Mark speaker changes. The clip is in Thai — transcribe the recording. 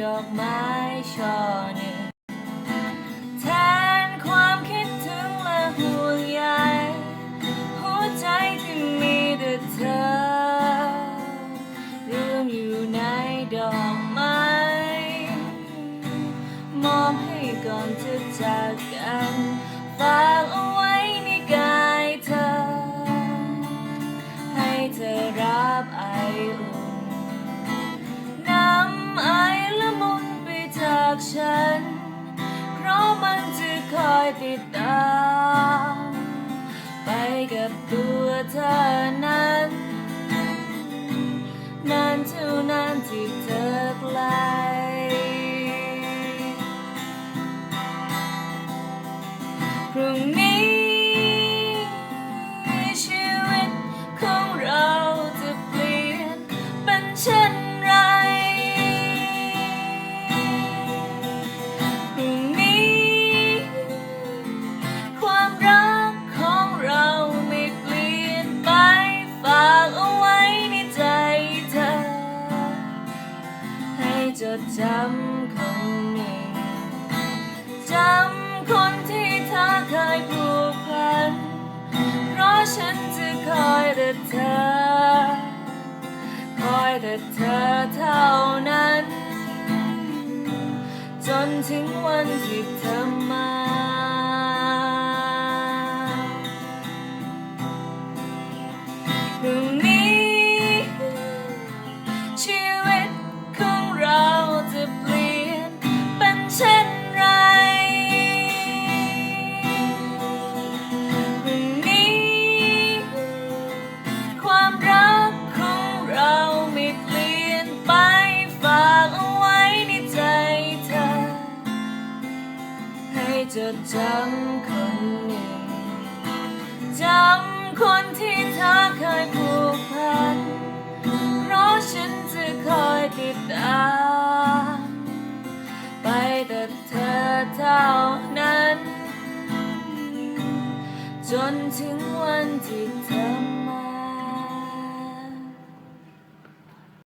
Speaker 1: ดอกไม้ช่อหนึ่งแทนความคิดถึงและห่วงใยหัวใจที่มีแต่เธอรวมอยู่ในดอกไม้มอบให้ก่อนจะจากกันฝากเอาไว้ในกายเธอ ให้เธอรับไออุ่น จากฉัน เพราะมันจะคอยติดตาม คนหนึ่งจำคนที่เธอเคยผูกพัน เพราะฉันจะคอยแต่เธอ คอยแต่เธอเท่านั้น จนถึงวันที่เธอมา ดจำคนหนึ่งจำคนที่เธอเคยผูกพัน เพราะฉันจะคอยติดตามไปแต่เธอเท่านั้น จนถึงวันที่เธอ